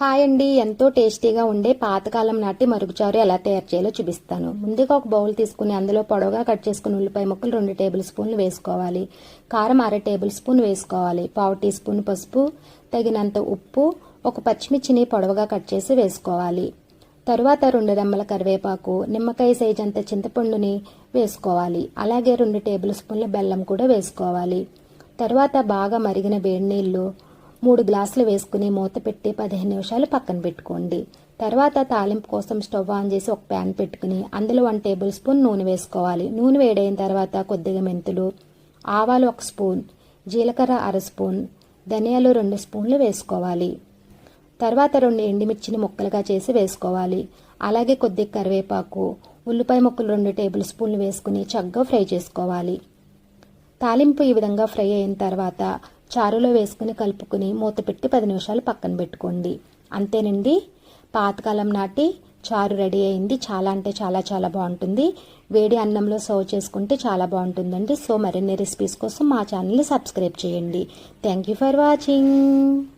Hi అండి. ఎంతో టేస్టీగా ఉండే పాతకాలం నాటి మరుగుచారు ఎలా తయారు చేయాలో చూపిస్తాను. ముందుగా ఒక బౌల్ తీసుకుని అందులో పొడవుగా కట్ చేసుకుని ఉల్లిపాయ ముక్కలు రెండు టేబుల్ స్పూన్లు వేసుకోవాలి. కారం అర టేబుల్ స్పూన్ వేసుకోవాలి. పావు టీ స్పూన్ పసుపు తగినంత ఉప్పు ఒక పచ్చిమిర్చిని పొడవుగా కట్ చేసి వేసుకోవాలి. తరువాత రెండు రెమ్మల కరివేపాకు నిమ్మకాయ సైజ్ అంత చింతపండుని వేసుకోవాలి. అలాగే రెండు టేబుల్ స్పూన్ల బెల్లం కూడా వేసుకోవాలి. తర్వాత బాగా మరిగిన వేడి నీళ్ళు మూడు గ్లాసులు వేసుకుని మూత పెట్టి పదిహేను నిమిషాలు పక్కన పెట్టుకోండి. తర్వాత తాలింపు కోసం స్టవ్ ఆన్ చేసి ఒక ప్యాన్ పెట్టుకుని అందులో వన్ టేబుల్ స్పూన్ నూనె వేసుకోవాలి. నూనె వేడైన తర్వాత కొద్దిగా మెంతులు ఆవాలు ఒక స్పూన్ జీలకర్ర అర స్పూన్ ధనియాలు రెండు స్పూన్లు వేసుకోవాలి. తర్వాత రెండు ఎండుమిర్చిని ముక్కలుగా చేసి వేసుకోవాలి. అలాగే కొద్దిగా కరివేపాకు ఉల్లిపాయ ముక్కలు రెండు టేబుల్ స్పూన్లు వేసుకుని చక్కగా ఫ్రై చేసుకోవాలి. తాలింపు ఈ విధంగా ఫ్రై అయిన తర్వాత చారులో వేసుకుని కలుపుకుని మూత పెట్టి పది నిమిషాలు పక్కన పెట్టుకోండి. అంతేనండి? పాతకాలం నాటి చారు రెడీ అయింది. చాలా అంటే చాలా చాలా బాగుంటుంది. వేడి అన్నంలో సర్వ్ చేసుకుంటే చాలా బాగుంటుందండి. సో మరిన్ని రెసిపీస్ కోసం మా ఛానల్ని సబ్స్క్రైబ్ చేయండి. Thank you for watching